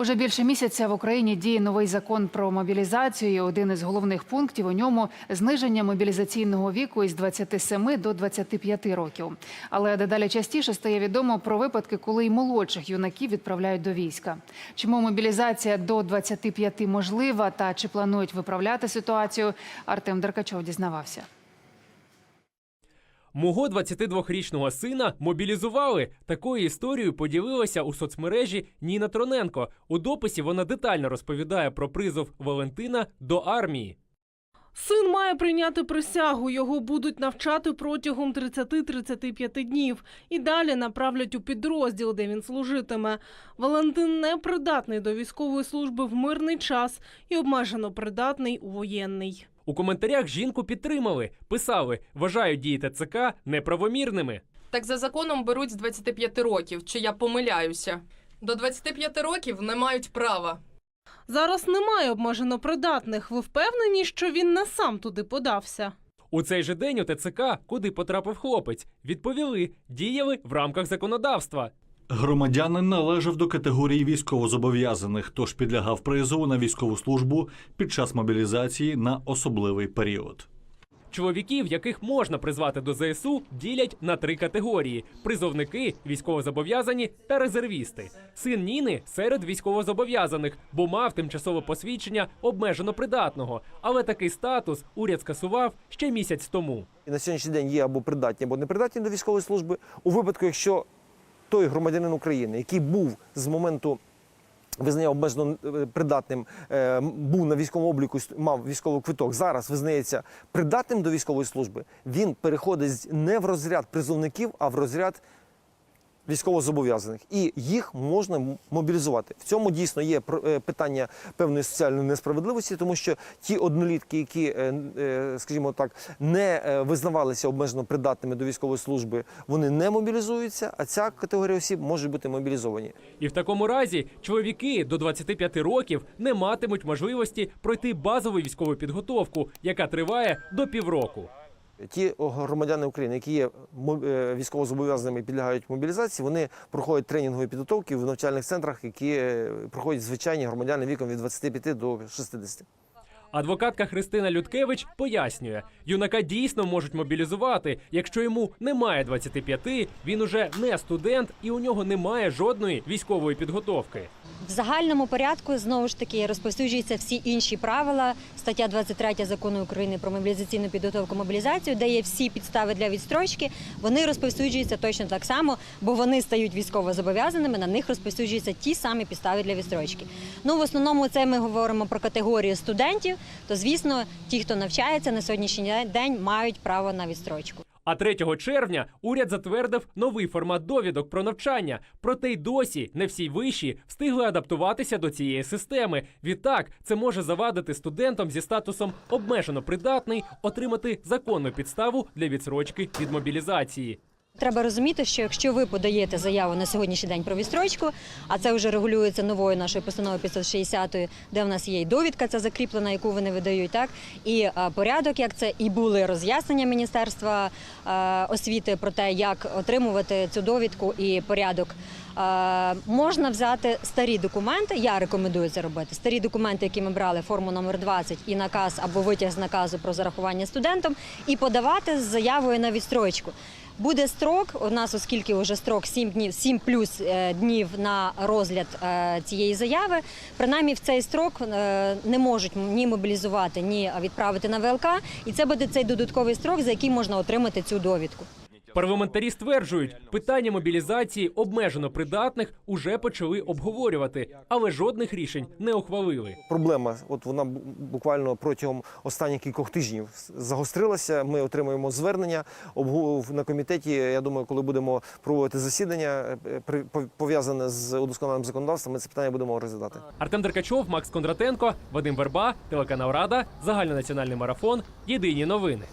Уже більше місяця в Україні діє новий закон про мобілізацію. І один із головних пунктів у ньому зниження мобілізаційного віку із 27 до 25 років. Але дедалі частіше стає відомо про випадки, коли й молодших юнаків відправляють до війська. Чому мобілізація до 25 можлива та чи планують виправляти ситуацію? Артем Деркачов дізнавався. Мого 22-річного сина мобілізували. Такою історією поділилася у соцмережі Ніна Троненко. У дописі вона детально розповідає про призов Валентина до армії. Син має прийняти присягу. Його будуть навчати протягом 30-35 днів і далі направлять у підрозділ, де він служитиме. Валентин не придатний до військової служби в мирний час і обмежено придатний у воєнний. У коментарях жінку підтримали, писали, вважають дії ТЦК неправомірними. Так за законом беруть з 25 років, чи я помиляюся. До 25 років не мають права. Зараз немає обмежено придатних. Ви впевнені, що він не сам туди подався? У цей же день у ТЦК, куди потрапив хлопець, відповіли, діяли в рамках законодавства. Громадянин належав до категорії військовозобов'язаних, тож підлягав призову на військову службу під час мобілізації на особливий період. Чоловіків, яких можна призвати до ЗСУ, ділять на три категорії: призовники, військовозобов'язані та резервісти. Син Ніни серед військовозобов'язаних, бо мав тимчасове посвідчення обмежено придатного. Але такий статус уряд скасував ще місяць тому. і на сьогоднішній день є або придатні, або непридатні до військової служби. У випадку, якщо той громадянин України, який був з моменту визнання обмежено е, придатним, е, був на військовому обліку, мав військовий квиток, зараз визнається придатним до військової служби, він переходить не в розряд призовників, а в розряд військовозобов'язаних, і їх можна мобілізувати. В цьому дійсно є е, питання певної соціальної несправедливості, тому що ті однолітки, які, е, е, скажімо так, не визнавалися обмежено придатними до військової служби, вони не мобілізуються, а ця категорія осіб може бути мобілізовані. І в такому разі чоловіки до 25 років не матимуть можливості пройти базову військову підготовку, яка триває до півроку. Ті громадяни України, які є е, військовозобов'язаними і підлягають мобілізації, вони проходять тренінгові підготовки в навчальних центрах, які е, проходять звичайні громадяни віком від 25 до 60. Адвокатка Христина Людкевич пояснює, юнака дійсно можуть мобілізувати, якщо йому немає 25, він уже не студент і у нього немає жодної військової підготовки. В загальному порядку знову ж таки розповсюджуються всі інші правила. Стаття 23 закону України про мобілізаційну підготовку мобілізацію, де є всі підстави для відстрочки. Вони розповсюджуються точно так само, бо вони стають військово зобов'язаними. На них розповсюджуються ті самі підстави для відстрочки. Ну в основному це ми говоримо про категорію студентів. То звісно, ті, хто навчається на сьогоднішній день, мають право на відстрочку. А 3 червня уряд затвердив новий формат довідок про навчання. Проте й досі не всі виші встигли адаптуватися до цієї системи. Відтак, це може завадити студентам зі статусом обмежено придатний отримати законну підставу для відсрочки від мобілізації. Треба розуміти, що якщо ви подаєте заяву на сьогоднішній день про відстрочку, а це вже регулюється новою нашою постановою 560, де в нас є і довідка, ця закріплена, яку вони видають, так і е, порядок, як це і були роз'яснення міністерства е, освіти про те, як отримувати цю довідку і порядок. Е, Можна взяти старі документи. Я рекомендую це робити. Старі документи, які ми брали, форму номер 20 і наказ або витяг з наказу про зарахування студентам, і подавати з заявою на відстрочку. Буде строк. У нас, оскільки вже строк 7 днів, 7 плюс е, днів на розгляд е, цієї заяви. Принаймні в цей строк е, не можуть ні мобілізувати, ні відправити на ВЛК. І це буде цей додатковий строк, за який можна отримати цю довідку. Парламентарі стверджують, питання мобілізації обмежено придатних уже почали обговорювати, але жодних рішень не ухвалили. Проблема, от вона буквально протягом останніх кількох тижнів загострилася. Ми отримуємо звернення на комітеті. Я думаю, коли будемо проводити засідання е, пов'язане з удосконаленням законодавства, ми це питання будемо розглядати. Артем Деркачов, Макс Кондратенко, Вадим Верба, телеканал Рада, загальнонаціональний марафон. Єдині новини.